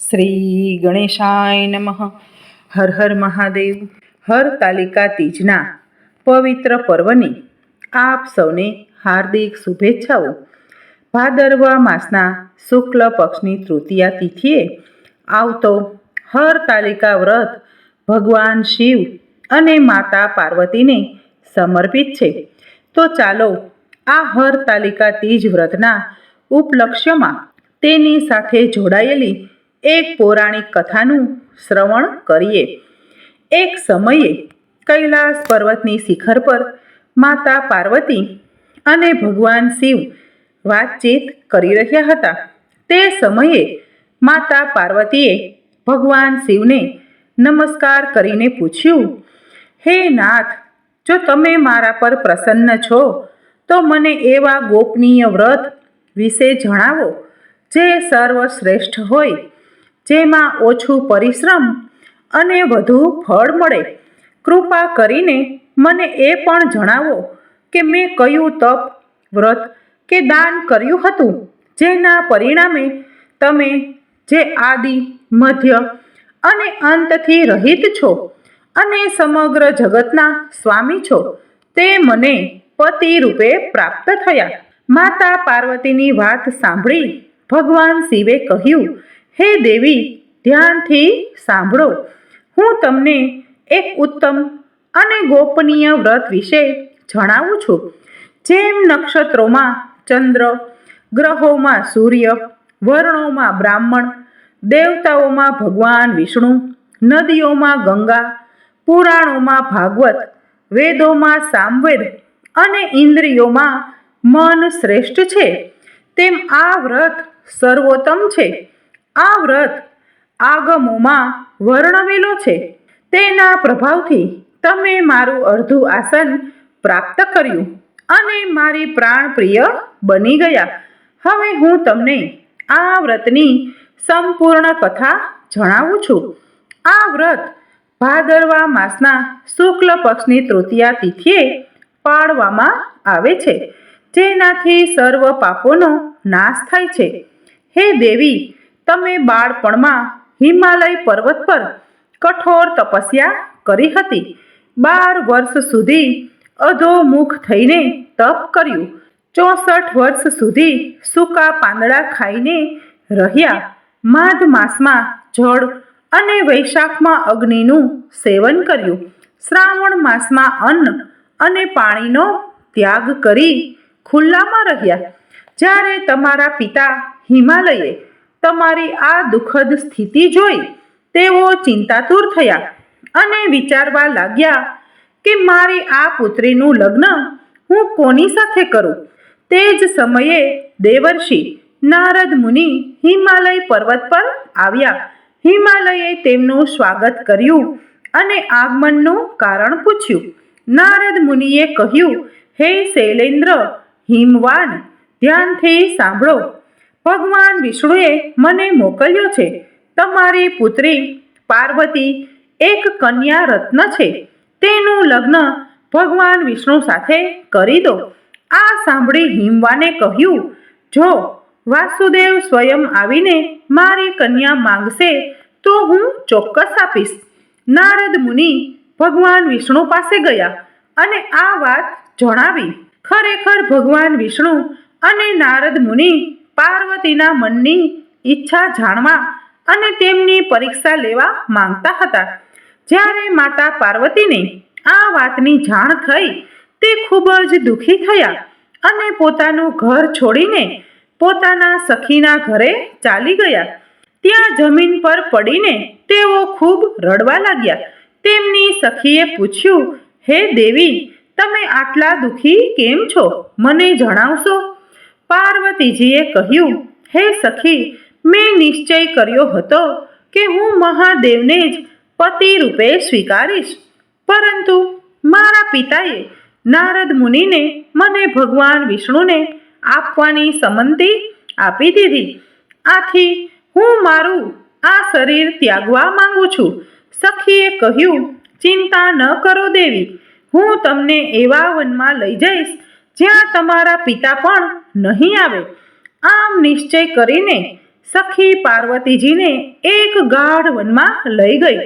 શ્રી ગણેશાય નમઃ. હર હર મહાદેવ. હર તાલિકા તીજના. પવિત્ર પર્વની આપ સૌને હાર્દિક શુભેચ્છાઓ. ભાદરવા માસના શુક્લ પક્ષની તૃતીયા તિથિએ આવતો હર તાલિકા વ્રત ભગવાન શિવ અને માતા પાર્વતીને સમર્પિત છે. તો ચાલો આ હર તાલિકા તીજ વ્રતના ઉપલક્ષ્યમાં તેની સાથે જોડાયેલી એક પૌરાણિક કથાનું શ્રવણ કરીએ. એક સમયે કૈલાસ પર્વતની શિખર પર માતા પાર્વતી અને ભગવાન શિવ વાતચીત કરી રહ્યા હતા. તે સમયે માતા પાર્વતીએ ભગવાન શિવને નમસ્કાર કરીને પૂછ્યું, હે નાથ, જો તમે મારા પર પ્રસન્ન છો, તો મને એવા ગોપનીય વ્રત વિશે જણાવો જે સર્વશ્રેષ્ઠ હોય. જેમાં ઓછું પરિશ્રમ અને વધુ ફળ મળે. કૃપા કરીને મને એ પણ જણાવો કે મેં કયું તપ, વ્રત કે દાન કર્યું હતું, જેના પરિણામે તમે જે આદિ, મધ્ય અને અંતથી રહિત છો અને સમગ્ર જગતના સ્વામી છો, તે મને પતિ રૂપે પ્રાપ્ત થયા. માતા પાર્વતીની વાત સાંભળી ભગવાન શિવે કહ્યું હે દેવી, ધ્યાનથી સાંભળો. હું તમને એક ઉત્તમ અને ગોપનીય વ્રત વિશે જણાવું છું. જેમ નક્ષત્રોમાં ચંદ્ર, ગ્રહોમાં સૂર્ય, વર્ણોમાં બ્રાહ્મણ, દેવતાઓમાં ભગવાન વિષ્ણુ, નદીઓમાં ગંગા, પુરાણોમાં ભાગવત, વેદોમાં સામવેદ અને ઇન્દ્રિયોમાં મન શ્રેષ્ઠ છે. તેમ આ વ્રત સર્વોત્તમ છે. આ વ્રત આગમોમાં વર્ણવેલો છે. તેના પ્રભાવથી તમે મારું અડધું આસન પ્રાપ્ત કર્યું અને મારી પ્રાણપ્રિય બની ગયા. હવે હું તમને આ વ્રતની સંપૂર્ણ કથા જણાવું છું. આ વ્રત ભાદરવા માસના શુક્લ પક્ષની તૃતીયા તિથિએ પાળવામાં આવે છે. જેનાથી સર્વ પાપોનો નાશ થાય છે. હે દેવી તમે બાળપણમાં હિમાલય પર્વત પર કઠોર તપસ્યા કરી હતી. બાર વર્ષ સુધી અધોમુખ થઈને તપ કર્યું. ચોસઠ વર્ષ સુધી સૂકા પાંદડા ખાઈને રહ્યા. માઘ માસમાં જળ અને વૈશાખમાં અગ્નિનું સેવન કર્યું. શ્રાવણ માસમાં અન્ન અને પાણીનો ત્યાગ કરી ખુલ્લામાં રહ્યા. જ્યારે તમારા પિતા હિમાલયે તમારી આ દુઃખદ સ્થિતિ જોઈ તેઓ ચિંતાતુર થયા અને વિચારવા લાગ્યા કે મારી આ પુત્રીનું લગ્ન હું કોની સાથે કરું? તે જ સમયે દેવર્ષિ નારદ મુનિ હિમાલય પર્વત પર આવ્યા. હિમાલયે તેમનું સ્વાગત કર્યું અને આગમનનું કારણ પૂછ્યું. નારદ મુનિએ કહ્યું, હે શૈલેન્દ્ર, હિમવાન, ધ્યાનથી સાંભળો. ભગવાન વિષ્ણુએ મને મોકલ્યો છે. તમારી પુત્રી પાર્વતી એક કન્યા રત્ન છે. તેનું લગ્ન ભગવાન વિષ્ણુ સાથે કરી દો. આ સાંભળી હિમવાને કહ્યું, જો વાસુદેવ સ્વયં આવીને મારી કન્યા માંગશે, તો હું ચોક્કસ આપીશ. નારદ મુનિ ભગવાન વિષ્ણુ પાસે ગયા અને આ વાત જણાવી. ખરેખર ભગવાન વિષ્ણુ અને નારદ મુનિ પાર્વતીના મનની ઈચ્છા જાણવા અને તેમની પરીક્ષા લેવા માંગતા હતા. જ્યારે માતા પાર્વતીને આ વાતની જાણ થઈ, તે ખૂબ જ દુઃખી થયા અને પોતાનું ઘર છોડીને પોતાના સખીના ઘરે ચાલી ગયા. ત્યાં જમીન પર પડીને તેઓ ખૂબ રડવા લાગ્યા. તેમની સખીએ પૂછ્યું, હે દેવી, તમે આટલા દુઃખી કેમ છો? મને જણાવશો. પાર્વતીજીએ કહ્યું, હે સખી, મેં નિશ્ચય કર્યો હતો કે હું મહાદેવને જ પતિ રૂપે સ્વીકારીશ. પરંતુ મારા પિતાએ નારદ મુનિને મને ભગવાન વિષ્ણુને આપવાની સંમતિ આપી દીધી. આથી હું મારું આ શરીર ત્યાગવા માંગુ છું. સખીએ કહ્યું, ચિંતા ન કરો દેવી. હું તમને એવા વનમાં લઈ જઈશ જ્યાં તમારા પિતા પણ નહીં આવે. આમ નિશ્ચય કરીને સખી પાર્વતીજીને એક ગાઢ વનમાં લઈ ગઈ.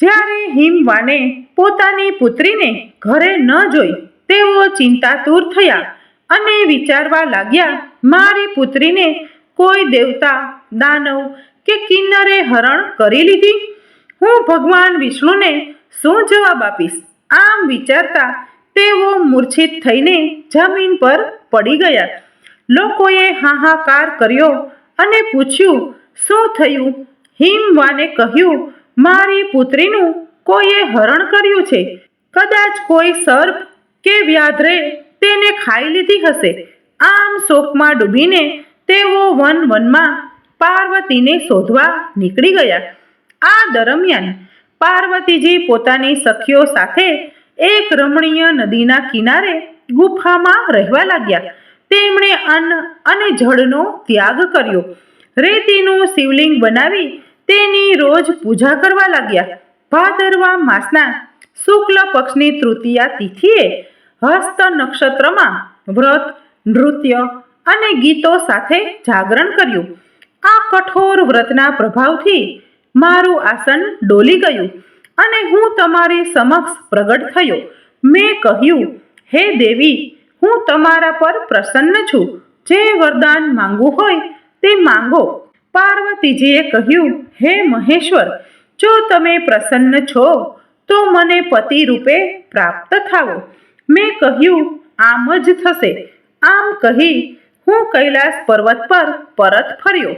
જ્યારે હિમવાને પોતાની પુત્રીને ઘરે ન જોઈ, તેઓ ચિંતાતુર થયા અને વિચારવા લાગ્યા, મારી પુત્રીને કોઈ દેવતા, દાનવ કે કિન્નરે હરણ કરી લીધી? હું ભગવાન વિષ્ણુને શું જવાબ આપીશ? આમ વિચારતા તેઓ મૂર્છિત થઈને જમીન પર પડી ગયા. લોકોએ હાહાકાર કર્યો અને પૂછ્યું, શું થયું? હિમવાને કહ્યું, મારી પુત્રીનું કોઈએ હરણ કર્યું છે. કદાચ કોઈ સર્પ કે વ્યાધરે તેને ખાઈ લીધી હશે. આમ શોકમાં ડૂબીને તેઓ વન વનમાં પાર્વતીને શોધવા નીકળી ગયા. આ દરમિયાન પાર્વતીજી પોતાની સખીઓ સાથે એક રમણીય નદીના કિનારે ગુફામાં રહેવા લાગ્યા. તેમણે અન્ન અને જળનો ત્યાગ કર્યો. રેતીનું શિવલિંગ બનાવી તેની રોજ પૂજા કરવા લાગ્યા. ભાદરવા માસના શુક્લ પક્ષની તૃતીયા તિથિએ હસ્ત નક્ષત્રમાં વ્રત, નૃત્ય અને ગીતો સાથે જાગરણ કર્યું. આ કઠોર વ્રતના પ્રભાવથી મારું આસન ડોલી ગયું. અને હું તમારી સમક્ષ પ્રગટ થયો. મેં કહ્યું, હે દેવી, હું તમારા પર પ્રસન્ન છું. જે વરદાન માંગવું હોય તે માંગો. પાર્વતીજીએ કહ્યું, હે મહેશ્વર, જો તમે પ્રસન્ન છો, તો મને પતિ રૂપે પ્રાપ્ત થાવો મેં કહ્યું, આમ જ થશે. આમ કહી હું કૈલાસ પર્વત પર પરત ફર્યો.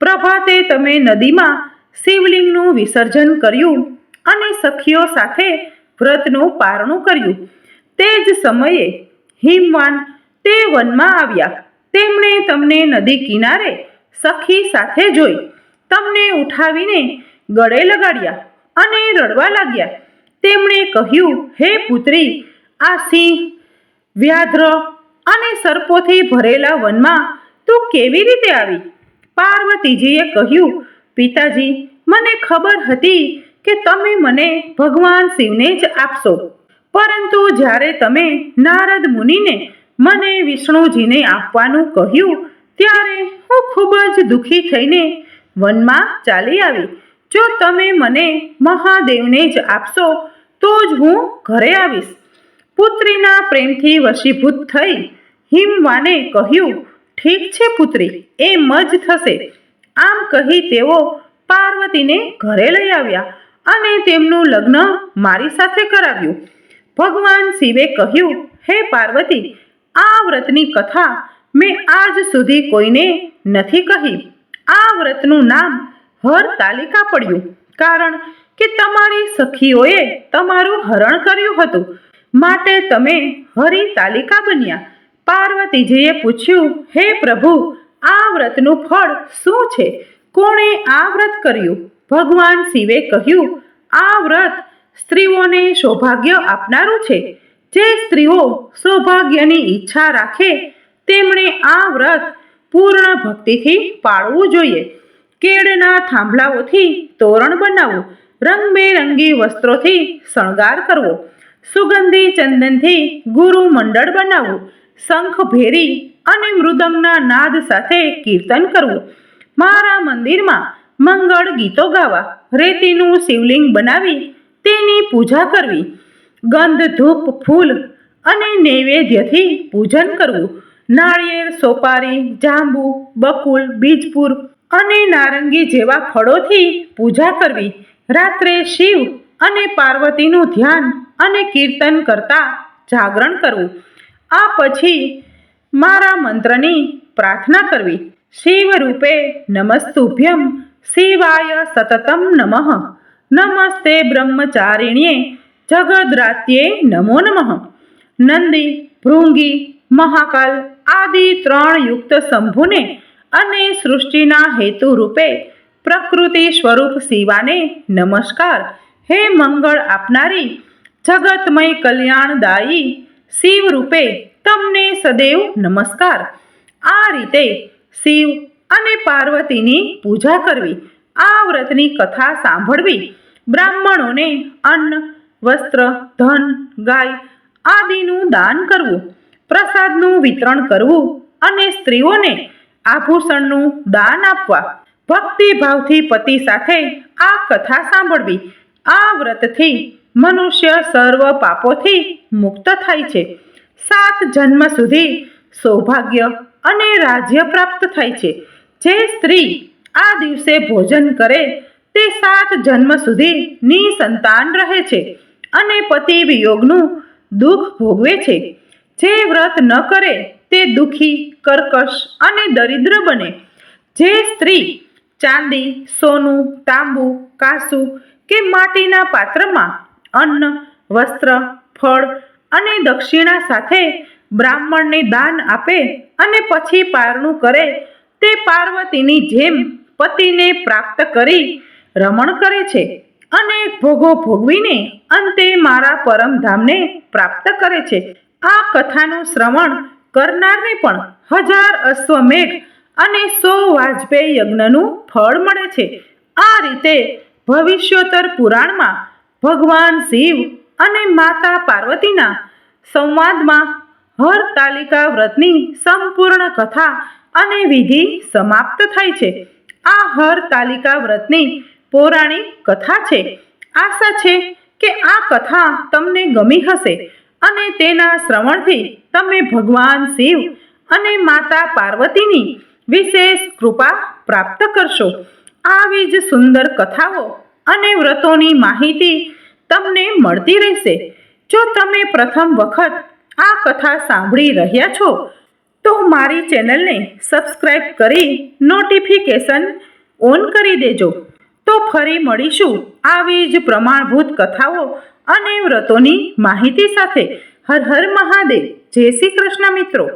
પ્રભાતે તમે નદીમાં શિવલિંગનું વિસર્જન કર્યું. અને સખીઓ સાથે વ્રતનું પારણું કર્યું. તે જ સમયે હિમવાન તે વનમાં આવ્યા. તેમણે તમને નદી કિનારે સખી સાથે જોઈ. તમને ઉઠાવીને ગળે લગાડ્યા અને રડવા લાગ્યા. તેમણે કહ્યું, હે પુત્રી, આ સિંહ વ્યાધ્ર અને સર્પોથી ભરેલા વનમાં તું કેવી રીતે આવી? પાર્વતીજીએ કહ્યું, પિતાજી, મને ખબર હતી કે તમે મને ભગવાન શિવને જ આપશો. પરંતુ જ્યારે તમે નારદ મુનિને મને વિષ્ણુજીને આપવાનું કહ્યું, ત્યારે હું ખૂબ જ દુઃખી થઈને વનમાં ચાલી આવી. જો તમે મને મહાદેવને જ આપશો, તો જ હું ઘરે આવીશ. પુત્રીના પ્રેમથી વશીભૂત થઈ હિમવાને કહ્યું, ઠીક છે પુત્રી, એમ જ થશે. આમ કહી તેઓ પાર્વતીને ઘરે લઈ આવ્યા. અને તેમનું લગ્ન મારી સાથે કરાવ્યું. ભગવાન શિવે કહ્યું, હે પાર્વતી, આ વ્રતની કથા મેં આજ સુધી કોઈને નથી કહી. આ વ્રતનું નામ હર તાલિકા પડ્યું, કારણ કે તમારી સખીઓએ તમારું હરણ કર્યું હતું. માટે તમે હરિ તાલિકા બન્યા. પાર્વતીજીએ પૂછ્યું, હે પ્રભુ, આ વ્રતનું ફળ શું છે? કોણે આ વ્રત કર્યું? ભગવાન શિવે કહ્યું, આ વ્રત સ્ત્રીઓને સૌભાગ્ય આપનારું છે. જે સ્ત્રીઓ સૌભાગ્યની ઈચ્છા રાખે, તેમણે આ વ્રત પૂર્ણ ભક્તિથી પાળવું જોઈએ. કેળના થાંભલાઓથી તોરણ બનાવવું, રંગબેરંગી વસ્ત્રોથી શણગાર કરવો, સુગંધી ચંદનથી ગુરુ મંડળ બનાવવું, શંખ ભેરી અને મૃદંગના નાદ સાથે કીર્તન કરવું. મારા મંદિરમાં મંગળ ગીતો ગાવા, રેતીનું શિવલિંગ બનાવી, તેની પૂજા કરવી, ગંધ, ધૂપ, ફૂલ અને નૈવેદ્યથી પૂજન કરવું, નાળિયેર, સોપારી, જાંબુ, બકુલ, બીજપુર અને નારંગી જેવા ફળોથી પૂજા કરવી, રાત્રે શિવ અને પાર્વતીનું ધ્યાન અને કીર્તન કરતા જાગરણ કરવું, આ પછી મારા મંત્રની પ્રાર્થના કરવી શિવ રૂપે નમસ્તુભ્યમ શિવાય સતતમ નમઃ. નમસ્તે બ્રહ્મચારિણ્યે જગદ્રાત્યે નમો નમઃ. નંદી, ભૃંગી, મહાકાલ આદિ ત્રણ યુક્ત શંભુને અને સૃષ્ટિના હેતુ રૂપે પ્રકૃતિ સ્વરૂપ શિવાને નમસ્કાર. હે મંગળ આપનારી જગતમય કલ્યાણદાયી શિવ રૂપે તમને સદૈવ નમસ્કાર. આ રીતે શિવ અને પાર્વતીની પૂજા કરવી. આ વ્રતની કથા સાંભળવી. બ્રાહ્મણોને અન્ન, વસ્ત્ર, ધન, ગાય આદિનું દાન કરવું. પ્રસાદનું વિતરણ કરવું અને સ્ત્રીઓને આભૂષણનું દાન આપવા. ભક્તિભાવથી પતિ સાથે આ કથા સાંભળવી. આ વ્રતથી મનુષ્ય સર્વ પાપોથી મુક્ત થાય છે. સાત જન્મ સુધી સૌભાગ્ય અને રાજ્ય પ્રાપ્ત થાય છે. જે સ્ત્રી આ દિવસે ભોજન કરે તે સાત જન્મ સુધી નિસંતાન રહે છે અને પતિ વિયોગનું દુઃખ ભોગવે છે. જે વ્રત ન કરે તે દુઃખી, કર્કશ અને દરિદ્ર બને. જે સ્ત્રી ચાંદી, સોનું, તાંબુ, કાસુ કે માટીના પાત્રમાં અન્ન, વસ્ત્ર, ફળ અને દક્ષિણા સાથે બ્રાહ્મણને દાન આપે અને પછી પારણું કરે તે પાર્વતીની જેમ પતિને પ્રાપ્ત કરી રમણ કરે છે અને ભોગો ભોગવીને અંતે મારા પરમધામને પ્રાપ્ત કરે છે. આ કથાનું શ્રવણ કરનારને પણ હજાર અશ્વમેઘ અને સો વાજપેયી યજ્ઞનું ફળ મળે છે. આ રીતે ભવિષ્યોત્તર પુરાણમાં ભગવાન શિવ અને માતા પાર્વતીના સંવાદમાં હર તાલિકા વ્રતની સંપૂર્ણ કથા અને વિધિ સમાપ્ત થાય છે. આ હર તાલિકા વ્રતની પૌરાણિક કથા છે. આશા છે કે આ કથા તમને ગમી હશે અને તેના શ્રવણથી તમે ભગવાન શિવ અને માતા પાર્વતીની વિશેષ કૃપા પ્રાપ્ત કરશો. આવી જ સુંદર કથાઓ અને વ્રતોની માહિતી તમને મળતી રહેશે. જો તમે પ્રથમ વખત આ કથા સાંભળી રહ્યા છો તો મારી ચેનલને સબસ્ક્રાઈબ કરી નોટિફિકેશન ઓન કરી દેજો. તો ફરી મળીશું આવી જ પ્રમાણભૂત કથાઓ અને વ્રતોની માહિતી સાથે. હર હર મહાદેવ. જય શ્રી કૃષ્ણ મિત્રો.